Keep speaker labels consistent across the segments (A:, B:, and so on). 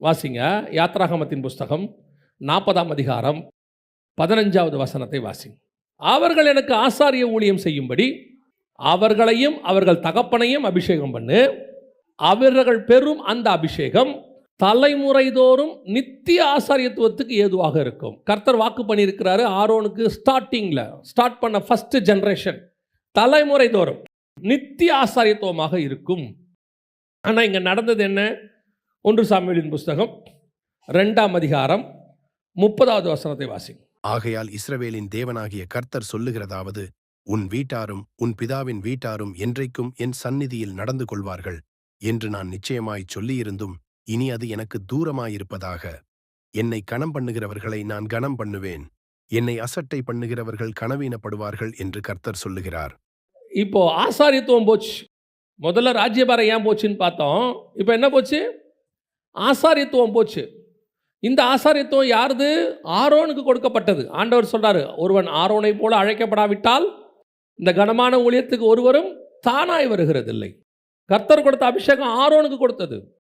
A: வாசிங்க. யாத்ராகமத்தின் புஸ்தகம் நாற்பதாம் அதிகாரம் பதினஞ்சாவது வசனத்தை வாசிங்க. அவர்கள் எனக்கு ஆசாரிய ஊழியம் செய்யும்படி அவர்களையும் அவர்கள் தகப்பனையும் அபிஷேகம் பண்ணு. அவர்கள் பெறும் அந்த அபிஷேகம் தலைமுறைதோறும் நித்திய ஆசாரியத்துவத்துக்கு ஏதுவாக இருக்கும். கர்த்தர் வாக்கு பண்ணியிருக்கிறாரு ஆரோனுக்கு ஸ்டார்டிங்கில் ஸ்டார்ட் பண்ண ஃபஸ்ட்டு ஜென்ரேஷன் தலைமுறைதோறும் நித்திய ஆசாரியத்துவமாக இருக்கும். ஆனால் இங்கே நடந்தது என்ன? ஒன்று சாமியலின் புஸ்தகம் ரெண்டாம் அதிகாரம் முப்பதாவது வசனத்தை வாசி
B: ஆகையால் இஸ்ரவேலின் தேவனாகிய கர்த்தர் சொல்லுகிறதாவது உன் வீட்டாரும் உன் பிதாவின் வீட்டாரும் என்றைக்கும் என் சந்நிதியில் நடந்து கொள்வார்கள் என்று நான் நிச்சயமாய்ச் சொல்லியிருந்தும் இனி அது எனக்கு தூரமாயிருப்பதாக. என்னை கணம் பண்ணுகிறவர்களை நான் கணம் பண்ணுவேன். என்னை அசட்டை பண்ணுகிறவர்கள் கனவீனப்படுவார்கள் என்று கர்த்தர் சொல்லுகிறார்.
A: இப்போ ஆசாரியத்துவம் போச்சு. முதல்ல ராஜ்யபாரம் ஏன் போச்சுன்னு பார்த்தோம். இப்போ என்ன போச்சு? ஆசாரியத்துவம் போச்சு. இந்த ஆசாரியத்துவம் யாருது? ஆரோனுக்கு கொடுக்கப்பட்டது. ஆண்டவர் சொல்றாரு ஒருவன் ஆரோனை போல அழைக்கப்படாவிட்டால் இந்த கனமான ஊழியத்துக்கு ஒருவரும் தானாய் வருகிறதில்லை. கர்த்தர் கொடுத்த அபிஷேகம் ஆரோனுக்கு கொடுத்தது.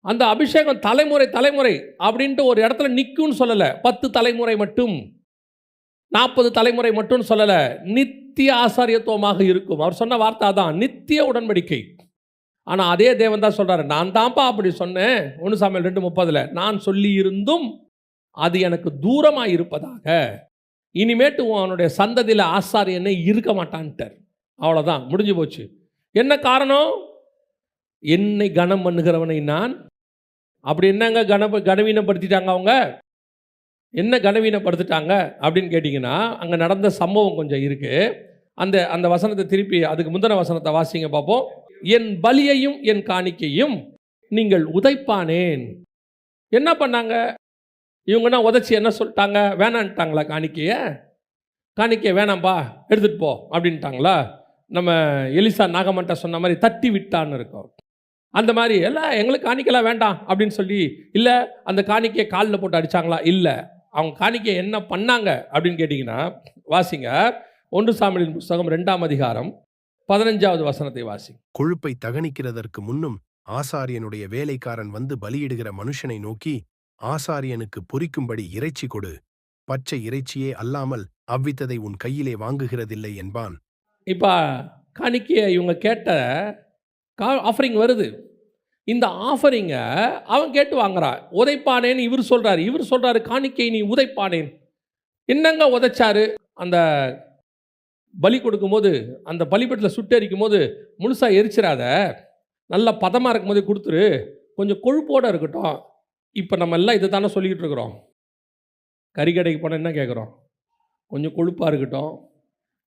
A: அந்த அபிஷேகம் தலைமுறை தலைமுறை அப்படின்ட்டு ஒரு இடத்துல நிற்கும்னு சொல்லலை. பத்து தலைமுறை மட்டும். நாற்பது தலைமுறை மட்டும் சொல்லலை. நித்திய ஆசாரியத்துவமாக இருக்கும். அவர் சொன்ன வார்த்தை அதான். நித்திய உடன்படிக்கை. ஆனால் அதே தேவன் தான் சொல்கிறாரு நான் தான்ப்பா அப்படி சொன்னேன். ஒன்று சாமியல் ரெண்டு முப்பதில் நான் சொல்லி இருந்தும் அது எனக்கு தூரமாக இருப்பதாக. இனிமேட்டு அவனுடைய சந்ததியில் ஆசாரியனே இருக்க மாட்டான்ட்டார். அவ்வளோதான் முடிஞ்சு போச்சு. என்ன காரணம்? என்னை கனம் பண்ணுகிறவனை நான். அப்படி என்னங்க கன கனவீனப்படுத்திட்டாங்க அவங்க? என்ன கனவீனப்படுத்திட்டாங்க அப்படின்னு கேட்டிங்கன்னா அங்கே நடந்த சம்பவம் கொஞ்சம் இருக்குது அந்த அந்த வசனத்தை திருப்பி அதுக்கு முந்தின வசனத்தை வாசிங்க பார்ப்போம். என் பலியையும் என் காணிக்கையும் நீங்கள் உதைப்பானேன். என்ன பண்ணாங்க? இவங்கன்னா உதைச்சி என்ன சொல்லிட்டாங்க? வேணான்ட்டாங்களா காணிக்கைய? காணிக்கை வேணாம்பா எடுத்துகிட்டு போ அப்படின்ட்டாங்களா? நம்ம எலிசா நாகமன்ட்ட சொன்ன மாதிரி தட்டி விட்டான்னு இருக்கும். அந்த மாதிரி எல்லாம் எங்களுக்கு காணிக்கலாம் வேண்டாம் அப்படின்னு சொல்லி இல்லை அந்த காணிக்கையை காலில் போட்டு அடிச்சாங்களா? இல்லை. அவங்க காணிக்கை என்ன பண்ணாங்க? அப்படின்னு கேட்டிங்கன்னா வாசிங்க ஒன்று சாமியின் புஸ்தகம் ரெண்டாம் அதிகாரம் பதினஞ்சாவது வசனத்தை வாசி
B: கொழுப்பை தகனிக்கிறதற்கு முன்னும் ஆசாரியனுடைய வேலைக்காரன் வந்து பலியிடுகிற மனுஷனை நோக்கி ஆசாரியனுக்கு பொரிக்கும்படி இறைச்சி கொடு. பச்சை இறைச்சியே அல்லாமல் அவ்வித்ததை உன் கையிலே வாங்குகிறதில்லை என்பான்.
A: இப்போ காணிக்கையை இவங்க கேட்ட கா ஆஃபரிங் வருது. இந்த ஆஃபரிங்கை அவன் கேட்டு வாங்குறான். உதைப்பானேன்னு இவர் சொல்கிறாரு இவர் சொல்கிறாரு காணிக்கை நீ உதைப்பானேன். என்னங்க உதைச்சாரு? அந்த பலி கொடுக்கும்போது அந்த பலிபீடத்தில் சுட்டெரிக்கும் போது முழுசாக எரிச்சிடாத நல்லா பதமாக இருக்கும்போதே கொடுத்துரு கொஞ்சம் கொழுப்போடு இருக்கட்டும். இப்போ நம்ம எல்லாம் இதை தானே சொல்லிக்கிட்டு இருக்கிறோம். கறிக்கடைக்கு போனால் என்ன கேட்குறோம் கொஞ்சம் கொழுப்பாக இருக்கட்டும்.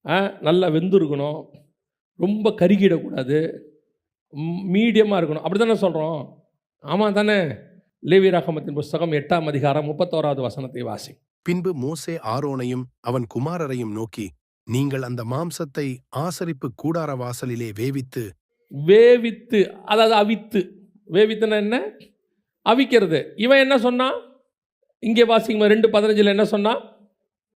A: ஆ, நல்லா வெந்து இருக்கணும். ரொம்ப கருகிடக்கூடாது. மீடியமாக இருக்கணும். அப்படி தானே சொல்கிறோம் ஆமாம் தானே. லேவி ராகமத்தின் புஸ்தகம் எட்டாம் அதிகாரம் முப்பத்தோராவது வசனத்தை வாசி
B: பின்பு மோசே ஆரோனையும் அவன் குமாரரையும் நோக்கி நீங்கள் அந்த மாம்சத்தை ஆசரிப்பு கூடார வாசலிலே வேவித்து
A: வேவித்து அதாவது அவித்து. வேவித்துனா என்ன? அவிக்கிறது. இவன் என்ன சொன்னான் இங்கே வாசிங்க ரெண்டு பதினஞ்சில் என்ன சொன்னான்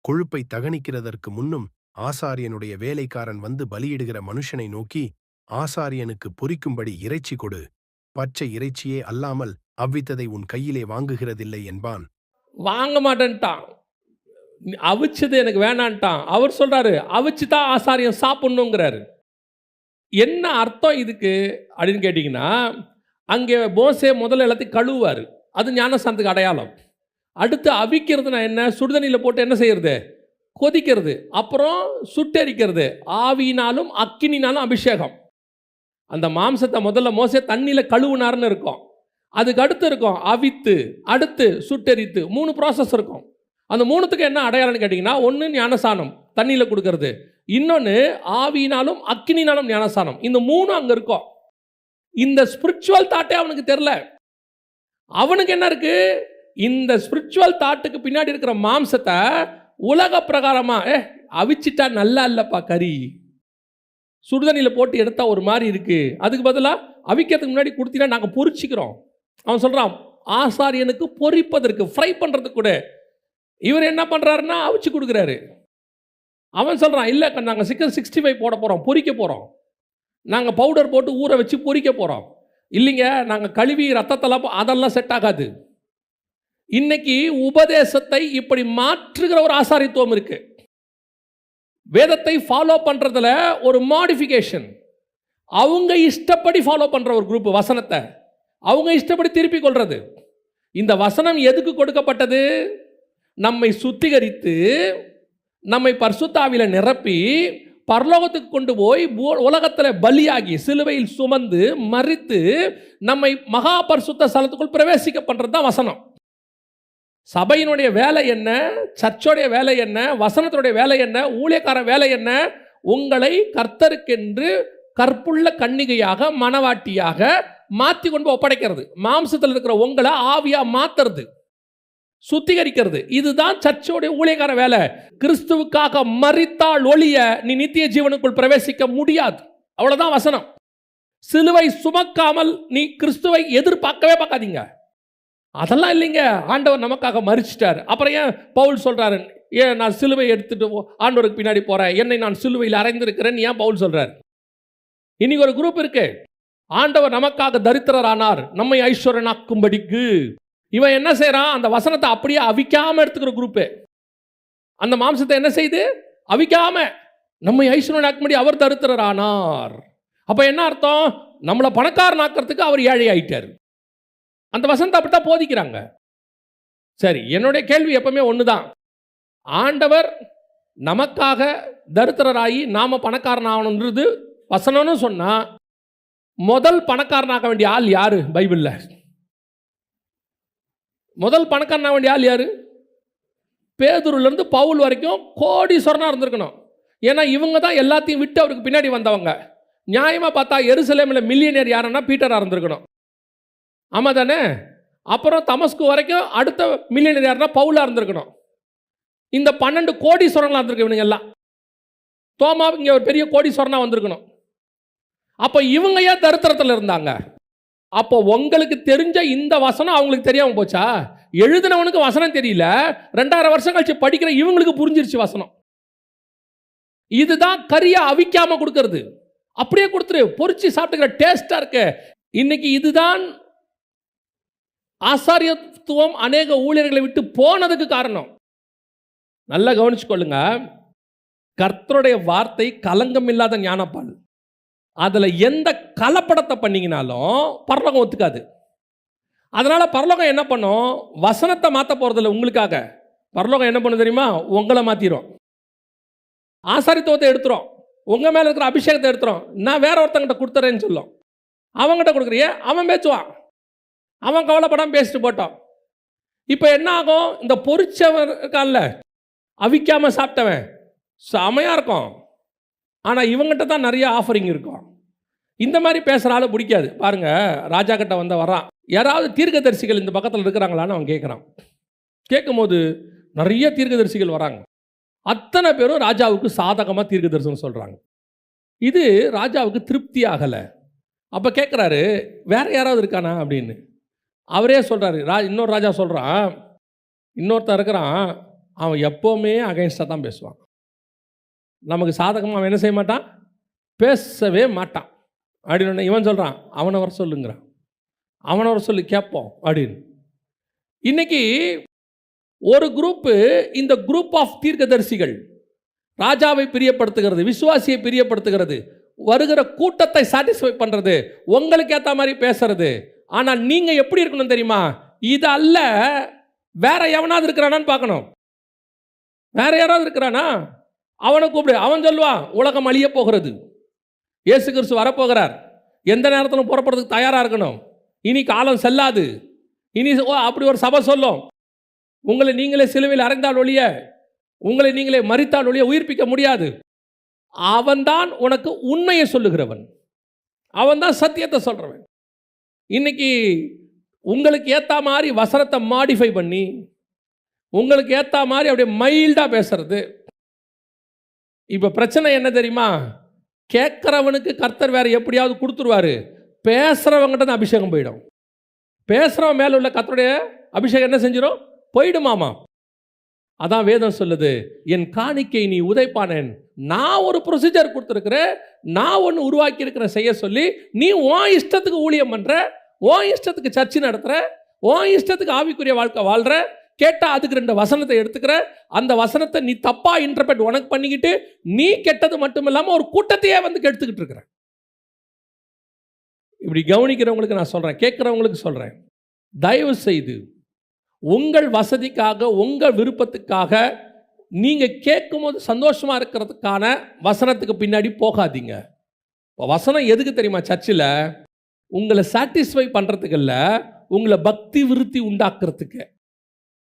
B: கொழுப்பை தகனிக்கிறதற்கு முன்னும் ஆசாரியனுடைய வேலைக்காரன் வந்து பலியிடுகிற மனுஷனை நோக்கி ஆசாரியனுக்கு பொரிக்கும்படி இறைச்சி கொடு. பச்சை இறைச்சியே அல்லாமல் அவ்வித்ததை உன் கையிலே வாங்குகிறதில்லை என்பான்.
A: வாங்க மாட்டேன்ட்டான். அவிச்சது எனக்கு வேணான்ட்டான். அவர் சொல்கிறாரு அவிச்சு தான் ஆசாரியம் சாப்பிட்ணுங்கிறாரு. என்ன அர்த்தம் இதுக்கு அப்படின்னு கேட்டிங்கன்னா அங்கே போசே முதல்ல எல்லாத்தையும் கழுவுவார். அது ஞானஸ்தானத்துக்கு அடையாளம். அடுத்து அவிக்கிறதுனா என்ன? சுடுதண்ணியில் போட்டு என்ன செய்யறது? கொதிக்கிறது. அப்புறம் சுட்டெரிக்கிறது. ஆவியினாலும் அக்கினினாலும் அபிஷேகம். அந்த மாம்சத்தை முதல்ல மோசே தண்ணியில் கழுவுனார்னு இருக்கும். அதுக்கு அடுத்து இருக்கும் அவித்து அடுத்து சுட்டெரித்து மூணு ப்ராசஸ் இருக்கும். அந்த மூணுத்துக்கு என்ன அடையாளம்னு கேட்டிங்கன்னா ஒன்று ஞானசானம் தண்ணியில் கொடுக்கறது. இன்னொன்று ஆவினாலும் அக்கினினாலும் ஞானசானம் இந்த மூணும் அங்கே இருக்கும் இந்த ஸ்பிரிச்சுவல் தாட்டே அவனுக்கு தெரில அவனுக்கு என்ன இருக்கு? இந்த ஸ்பிரிச்சுவல் தாட்டுக்கு பின்னாடி இருக்கிற மாம்சத்தை உலக பிரகாரமாக ஏ அவிச்சிட்டா நல்லா இல்லைப்பா கறி. சுடுதண்ணியில் போட்டு எடுத்தால் ஒரு மாதிரி இருக்குது அதுக்கு பதிலாக அவிக்கிறதுக்கு முன்னாடி கொடுத்தீங்கன்னா நாங்கள் பொறிச்சிக்கிறோம். அவன் சொல்கிறான் ஆசாரியனுக்கு பொறிப்பதற்கு ஃப்ரை பண்ணுறதுக்கு கூட இவர் என்ன பண்ணுறாருன்னா அவிச்சு கொடுக்குறாரு. அவன் சொல்கிறான் இல்லை நாங்கள் சிக்கன் சிக்ஸ்டி ஃபைவ் போட போகிறோம் பொறிக்க போகிறோம் நாங்கள் பவுடர் போட்டு ஊற வச்சு பொறிக்க போகிறோம் இல்லைங்க நாங்கள் கழுவி ரத்தத்தெல்லாம் அதெல்லாம் செட் ஆகாது. இன்னைக்கு உபதேசத்தை இப்படி மாற்றுகிற ஒரு ஆசாரித்துவம் இருக்கு. வேதத்தை ஃபாலோ பண்ணுறதுல ஒரு மாடிஃபிகேஷன் அவங்க இஷ்டப்படி ஃபாலோ பண்ணுற ஒரு குரூப் வசனத்தை. அவங்க இஷ்டப்படி திருப்பி கொள்வது இந்த வசனம் எதுக்கு கொடுக்கப்பட்டது? நம்மை சுத்திகரித்து நம்மை பர்சுத்தாவில நிரப்பி பரலோகத்துக்கு கொண்டு போய் உலகத்தில் பலியாகி சிலுவையில் சுமந்து மறித்து நம்மை மகா பரிசுத்த ஸ்தலத்துக்குள் பிரவேசிக்க பண்ணுறது தான் வசனம். சபையினுடைய வேலை என்ன? சர்ச்சோடைய வேலை என்ன? வசனத்துடைய வேலை என்ன? ஊழியக்கார வேலை என்ன? உங்களை கர்த்தருக்கென்று கற்புள்ள கன்னிகையாக மனவாட்டியாக மாற்றி கொண்டு ஒப்படைக்கிறது. மாம்சத்தில் இருக்கிற உங்களை ஆவியாக மாத்துறது. சுத்திகரிக்கிறது. இதுதான் சர்ச்சோடைய ஊழியக்கார வேலை. கிறிஸ்துவுக்காக மறித்தால் ஒளிய நீ நித்திய ஜீவனுக்குள் பிரவேசிக்க முடியாது. அவ்வளவுதான் வசனம். சிலுவை சுமக்காமல் நீ கிறிஸ்துவை எதிர்பார்க்கவே பார்க்காதீங்க. அதெல்லாம் இல்லைங்க. ஆண்டவர் நமக்காக மறிச்சிட்டார் அப்புறம் ஏன் பவுல் சொல்றாரு? ஏன் நான் சிலுவை எடுத்துட்டு ஆண்டவருக்கு பின்னாடி போறேன்? என்னை நான் சிலுவையில் அறைந்திருக்கிறேன் ஏன் பவுல் சொல்றார்? இன்னைக்கு ஒரு குரூப் இருக்கு. ஆண்டவர் நமக்காக தரித்திரரானார். நம்மை ஐஸ்வரனாக்கும்படிக்கு. இவன் என்ன செய்கிறான் அந்த வசனத்தை அப்படியே அவிக்காமல் எடுத்துக்கிற குரூப்பு அந்த மாம்சத்தை என்ன செய்து? அவிக்காம. நம்மை ஐஸ்வரனாக்கும்படி அவர் தருத்திரரானார். அப்போ என்ன அர்த்தம்? நம்மளை பணக்காரனாக்கிறதுக்கு அவர் ஏழை ஆயிட்டார். அந்த வசனத்தை அப்படித்தான் போதிக்கிறாங்க. சரி என்னுடைய கேள்வி எப்பவுமே தான் ஆண்டவர் நமக்காக தரித்திரராகி நாம பணக்காரன் ஆகணுன்றது வசனம்னு சொன்னால் முதல் பணக்காரனாக்க வேண்டிய ஆள் யாரு? பைபிளில். முதல் பணக்காரனாக வேண்டிய ஆள் யார்? பேதூர்லேருந்து பவுல் வரைக்கும் கோடீஸ்வரனாக இருந்திருக்கணும். ஏன்னா இவங்க தான் எல்லாத்தையும் விட்டு அவருக்கு பின்னாடி வந்தவங்க. நியாயமாக பார்த்தா எருசலேமில் மில்லியனர் யாருன்னா பீட்டராக இருந்திருக்கணும். ஆமாம் தானே? அப்புறம் தமஸ்கு வரைக்கும் அடுத்த மில்லியனர் யாருன்னா பவுலாக இருந்திருக்கணும். இந்த பன்னெண்டு கோடீஸ்வரனாக இருந்திருக்கு இவனுங்க எல்லாம். தோமா இங்கே ஒரு பெரிய கோடீஸ்வரனாக வந்திருக்கணும். அப்போ இவங்க ஏன் தருத்திரத்தில் இருந்தாங்க? அப்போ உங்களுக்கு தெரிஞ்ச இந்த வசனம் அவங்களுக்கு தெரியாமல் போச்சா? எழுதினவனுக்கு வசனம் தெரியல. ரெண்டாயிரம் வருஷம் கழிச்சு படிக்கிற இவங்களுக்கு புரிஞ்சிருச்சு வசனம். இதுதான் கறியை அவிக்காம கொடுக்கறது. அப்படியே கொடுத்துரு. பொறிச்சு சாப்பிட்டுக்கிற டேஸ்டா இருக்கு. இன்னைக்கு இதுதான் ஆசாரியத்துவம் அநேக ஊழியர்களை விட்டு போனதுக்கு காரணம். நல்லா கவனிச்சுக்கொள்ளுங்க. கர்த்தருடைய வார்த்தை கலங்கம் இல்லாத ஞானப்பால் அதில் எந்த கலப்படத்தை பண்ணிங்கனாலும் பரலோகம் ஒத்துக்காது. அதனால் பரலோகம் என்ன பண்ணும்? வசனத்தை மாற்ற போகிறதில்ல உங்களுக்காக. பரலோகம் என்ன பண்ணும் தெரியுமா? உங்களை மாற்றிடும் ஆசாரித்துவத்தை எடுத்துரும். உங்கள் மேலே இருக்கிற அபிஷேகத்தை எடுத்துரும். நான் வேற ஒருத்தங்கிட்ட கொடுத்துறேன்னு சொல்லும். அவங்ககிட்ட கொடுக்குறியே? அவன் பேசுவான் அவன் கவலைப்படாமல் பேசிட்டு போட்டான். இப்போ என்ன ஆகும்? இந்த பொறிச்சவன் இருக்கான்ல. அவிக்காமல் சாப்பிட்டவன். செமையாக இருக்கும். ஆனால் இவங்ககிட்ட தான் நிறைய ஆஃபரிங் இருக்கும். இந்த மாதிரி பேசுகிற ஆள் பிடிக்காது. பாருங்கள் ராஜா கிட்ட வந்த வரான் யாராவது தீர்க்கதரிசிகள் இந்த பக்கத்தில் இருக்கிறாங்களான்னு அவன் கேட்குறான் கேட்கும்போது நிறைய தீர்க்கதரிசிகள் வராங்க. அத்தனை பேரும் ராஜாவுக்கு சாதகமாக தீர்க்க தரிசனம் சொல்கிறாங்க இது ராஜாவுக்கு திருப்தி ஆகலை. அப்போ கேட்குறாரு வேற யாராவது இருக்கானா? அப்படின்னு. அவரே சொல்கிறாரு ரா இன்னொரு ராஜா சொல்கிறான் இன்னொருத்தன் இருக்கிறான். அவன் எப்போவுமே அகைன்ஸ்டாக தான் பேசுவான். நமக்கு சாதகமாக அவன் என்ன செய்ய மாட்டான்? பேசவே மாட்டான். அப்படின்னு இவன் சொல்கிறான் அவனை வர சொல்லுங்கிறான். அவனை வர சொல்லி கேட்போம் அப்படின்னு. இன்னைக்கு ஒரு குரூப்பு இந்த குரூப் ஆஃப் தீர்க்கதரிசிகள் ராஜாவை பிரியப்படுத்துகிறது விசுவாசியை பிரியப்படுத்துகிறது வருகிற கூட்டத்தை சாட்டிஸ்ஃபை பண்ணுறது உங்களுக்கு ஏற்ற மாதிரி பேசுறது. ஆனால் நீங்கள் எப்படி இருக்கணும் தெரியுமா? இது அல்ல வேற எவனாவது இருக்கிறானான்னு பார்க்கணும். வேற யாராவது இருக்கிறானா? அவனை கூப்பிடு. அவன் சொல்லுவான் உலகம் அழிய போகிறது. இயேசு கிறிஸ்து வரப்போகிறார். எந்த நேரத்திலும் புறப்படுறதுக்கு தயாராக இருக்கணும். இனி காலம் செல்லாது. இனி ஓ அப்படி ஒரு சபை சொல்லும். உங்களை நீங்களே சிலுவையில் அறைந்தால் ஒழிய உங்களை நீங்களே மறித்தால் ஒழிய உயிர்ப்பிக்க முடியாது. அவன்தான் உனக்கு உண்மையை சொல்லுகிறவன். அவன்தான் சத்தியத்தை சொல்கிறவன் இன்னைக்கு உங்களுக்கு ஏற்ற மாதிரி வசனத்தை மாடிஃபை பண்ணி உங்களுக்கு ஏற்ற மாதிரி அப்படியே மைல்டாக பேசுறது. இப்போ பிரச்சனை என்ன தெரியுமா? கேட்குறவனுக்கு கர்த்தர் வேறு எப்படியாவது கொடுத்துருவாரு. பேசுகிறவங்கிட்ட தான் அபிஷேகம் போயிடும். பேசுகிறவன் மேலே உள்ள கர்த்தருடைய அபிஷேகம் என்ன செஞ்சிடும் போயிடுமாமா. அதான் வேதம் சொல்லுது என் காணிக்கை நீ உதைப்பானேன். நான் ஒரு ப்ரொசீஜர் கொடுத்துருக்குறேன். நான் ஒன்று உருவாக்கி இருக்கிற செய்ய சொல்லி நீ உன் இஷ்டத்துக்கு ஊழியம் பண்ணுற உன் இஷ்டத்துக்கு சர்ச்சு நடத்துகிற உன் இஷ்டத்துக்கு ஆவிக்குரிய வாழ்க்கை வாழ்கிற கேட்டால் அதுக்கு ரெண்டு வசனத்தை எடுத்துக்கிற. அந்த வசனத்தை நீ தப்பாக இன்டர்பிரட் உனக்கு பண்ணிக்கிட்டு நீ கெட்டது மட்டும் இல்லாமல் ஒரு கூட்டத்தையே வந்து கெடுத்துக்கிட்டு இருக்கிற. இப்படி கவனிக்கிறவங்களுக்கு நான் சொல்கிறேன் கேட்குறவங்களுக்கு சொல்கிறேன் தயவு செய்து உங்கள் வசதிக்காக உங்கள் விருப்பத்துக்காக நீங்கள் கேட்கும்போது சந்தோஷமாக இருக்கிறதுக்கான வசனத்துக்கு பின்னாடி போகாதீங்க. இப்போ வசனம் எதுக்கு தெரியுமா சர்ச்சில்? உங்களை சாட்டிஸ்ஃபை பண்ணுறதுக்கு இல்லை உங்களை பக்தி விருத்தி உண்டாக்குறதுக்கு.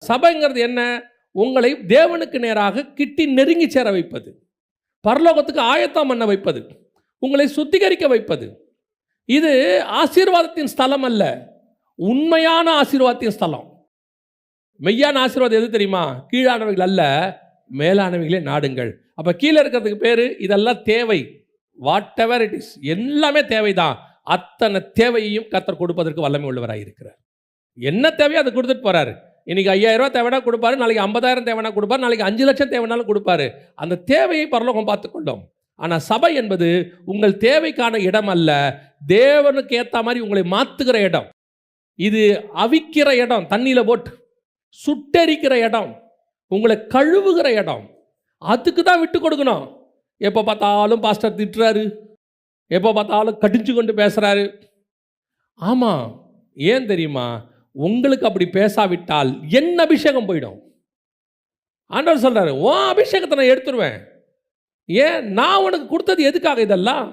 A: சபைங்கிறது என்ன? உங்களை தேவனுக்கு நேராக கிட்டி நெருங்கி சேர வைப்பது. பரலோகத்துக்கு ஆயத்தம் பண்ண வைப்பது. உங்களை சுத்திகரிக்க வைப்பது. இது ஆசீர்வாதத்தின் ஸ்தலம் அல்ல. உண்மையான ஆசீர்வாதத்தின் ஸ்தலம். மெய்யான ஆசீர்வாதம் எது தெரியுமா? கீழானவைகள் அல்ல மேலானவைகளே நாடுங்கள். அப்போ கீழே இருக்கிறதுக்கு பேர் இதெல்லாம் தேவை. வாட் எவர் இட் இஸ் எல்லாமே தேவைதான். அத்தனை தேவையையும் கத்தர் கொடுப்பதற்கு வல்லமை உள்ளவராக இருக்கிறார் என்ன தேவையோ அதை கொடுத்துட்டு போகிறாரு இன்னைக்கு ஐயாயிரம் தேவைனா கொடுப்பாரு நாளைக்கு ஐம்பதாயிரம் தேவைனா கொடுப்பாரு நாளைக்கு அஞ்சு லட்சம் தேவைனாலும் கொடுப்பாரு. அந்த தேவையை பரலோகம் பார்த்துக்கொள்ளும் ஆனால் சபை என்பது உங்கள் தேவைக்கான இடம் அல்ல தேவனுக்கு ஏற்ற மாதிரி உங்களை மாற்றுகிற இடம். இது அவிக்கிற இடம் தண்ணியில் போட்டு சுட்டெரிக்கிற இடம் உங்களை கழுவுகிற இடம். அதுக்கு தான் விட்டு கொடுக்கணும். எப்போ பார்த்தாலும் பாஸ்டர் திட்டுறாரு எப்போ பார்த்தாலும் கடிஞ்சு கொண்டு பேசுகிறாரு ஆமாம் ஏன் தெரியுமா? உங்களுக்கு அப்படி பேசாவிட்டால் என் அபிஷேகம் போயிடும்? ஆண்டவர் சொல்கிறாரு உன் அபிஷேகத்தை நான் எடுத்துருவேன். ஏன்? நான் உனக்கு கொடுத்தது எதுக்காக இதெல்லாம்?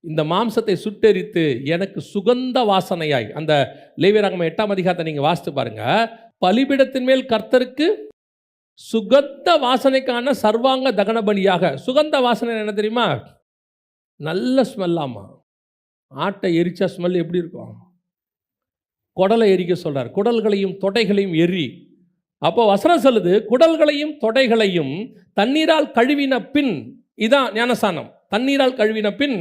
A: இந்த மாம்சத்தை சுட்டெரித்து எனக்கு சுகந்த வாசனையாய் அந்த லேவியராகம எட்டாம் அதிகாரத்தை நீங்கள் வாசித்து பாருங்க. பலிபிடத்தின் மேல் கர்த்தருக்கு சுகந்த வாசனைக்கான சர்வாங்க தகன பலியாக சுகந்த வாசனை என்ன தெரியுமா? நல்ல ஸ்மெல்லாமா ஆட்டை எரிச்சா ஸ்மெல் எப்படி இருக்கும்? குடலை எரிக்க சொல்கிறார் குடல்களையும் தொடைகளையும் எரி. அப்போ வசனம் சொல்லுது குடல்களையும் தொடைகளையும் தண்ணீரால் கழுவின பின் இதான் ஞானசானம் தண்ணீரால் கழுவின பின்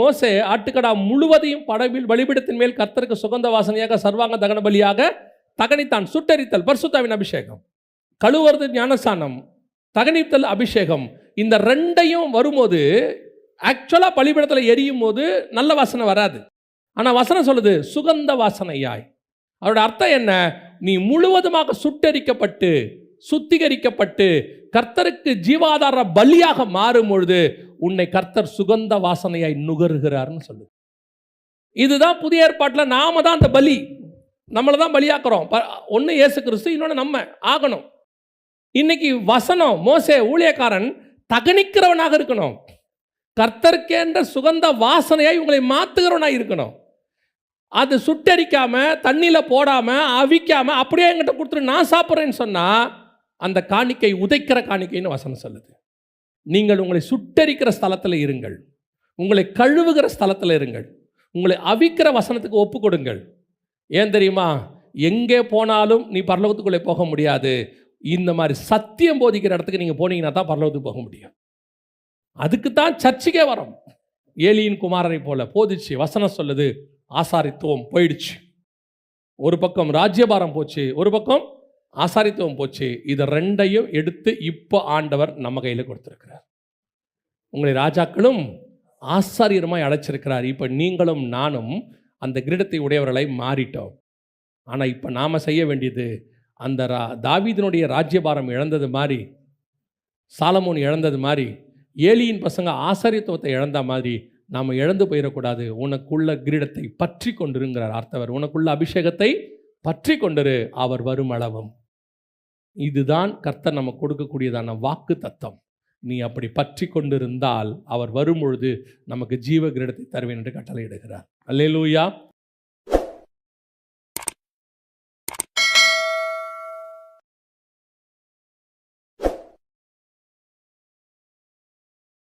A: மோசே ஆட்டுக்கடா முழுவதையும் படவில் வழிபடத்தின் மேல் கர்த்தருக்கு சுகந்த வாசனையாக சர்வாங்க தகன பலியாக தகனித்தான். சுட்டரித்தல் பர்சுத்தாவின் அபிஷேகம். கழுவுறது ஞானசானம் தகனித்தல் அபிஷேகம். இந்த ரெண்டையும் வரும்போது ஆக்சுவலாக பலிபடத்தில் எரியும் போது நல்ல வாசனை வராது. ஆனால் வசனம் சொல்லுது சுகந்த வாசனையாய். அவரோட அர்த்தம் என்ன? நீ முழுவதுமாக சுட்டரிக்கப்பட்டு சுத்திகரிக்கப்பட்டு கர்த்தருக்கு ஜீவாதார பலியாக மாறும் பொழுது உன்னை கர்த்தர் சுகந்த வாசனையாய் நுகருகிறார்னு சொல்லு இதுதான் புதிய ஏற்பாட்டில் நாம தான் அந்த பலி. நம்மளை தான் பலியாக்குறோம். ஒன்று இயேசு கிறிஸ்து இன்னொன்று நம்ம ஆகணும். இன்னைக்கு வசனம் மோசே ஊழியக்காரன் தகனிக்கிறவனாக இருக்கணும். கர்த்தர்க்கேன்ற சுகந்த வாசனையாய் உங்களை மாத்துகிறவனாக இருக்கணும். அது சுட்டரிக்காமல் தண்ணியில் போடாமல் அவிக்காமல் அப்படியே என்கிட்ட கொடுத்துட்டு நான் சாப்பிட்றேன்னு சொன்னால் அந்த காணிக்கை உதைக்கிற காணிக்கைன்னு வசனம் சொல்லுது. நீங்கள் உங்களை சுட்டரிக்கிற ஸ்தலத்தில் இருங்கள். உங்களை கழுவுகிற ஸ்தலத்தில் இருங்கள். உங்களை அவிக்கிற வசனத்துக்கு ஒப்பு கொடுங்கள். ஏன் தெரியுமா? எங்கே போனாலும் நீ பரலோகத்துக்குள்ளே போக முடியாது. இந்த மாதிரி சத்தியம் போதிக்கிற இடத்துக்கு நீங்கள் போனீங்கன்னா தான் பரலோகத்துக்கு போக முடியும். அதுக்கு தான் சர்ச்சுக்கே வரோம். ஏலியின் குமாரனை போல போதிச்சு வசனம் சொல்லுது. ஆசாரித்துவம் போயிடுச்சு. ஒரு பக்கம் ராஜ்யபாரம் போச்சு ஒரு பக்கம் ஆசாரித்துவம் போச்சு. இதை ரெண்டையும் எடுத்து இப்போ ஆண்டவர் நம்ம கையில் கொடுத்துருக்கிறார். உங்களை ராஜாக்களும் ஆசாரியருமாய் அழைச்சிருக்கிறார். இப்போ நீங்களும் நானும் அந்த கிரீடத்தை உடையவர்களை மாறிட்டோம். ஆனால் இப்போ நாம் செய்ய வேண்டியது அந்த ரா தாவீதனுடைய ராஜ்யபாரம் இழந்தது மாதிரி சாலமோன் இழந்தது மாதிரி ஏலியின் பசங்க ஆசாரியத்துவத்தை இழந்த மாதிரி நாம் இழந்து போயிடக்கூடாது. உனக்குள்ள கிரீடத்தை பற்றி கொண்டிருங்கிறார் ஆர்த்தவர். உனக்குள்ள அபிஷேகத்தை பற்றி கொண்டிரு அவர் வரும் அளவும். இதுதான் கர்த்தர் நம்ம கொடுக்கக்கூடியதான வாக்கு தத்தம். நீ அப்படி பற்றி கொண்டிருந்தால் அவர் வரும் பொழுது நமக்கு ஜீவ கிரீடத்தை தருவேன் என்று கட்டளையிடுகிறார். அல்லேலூயா.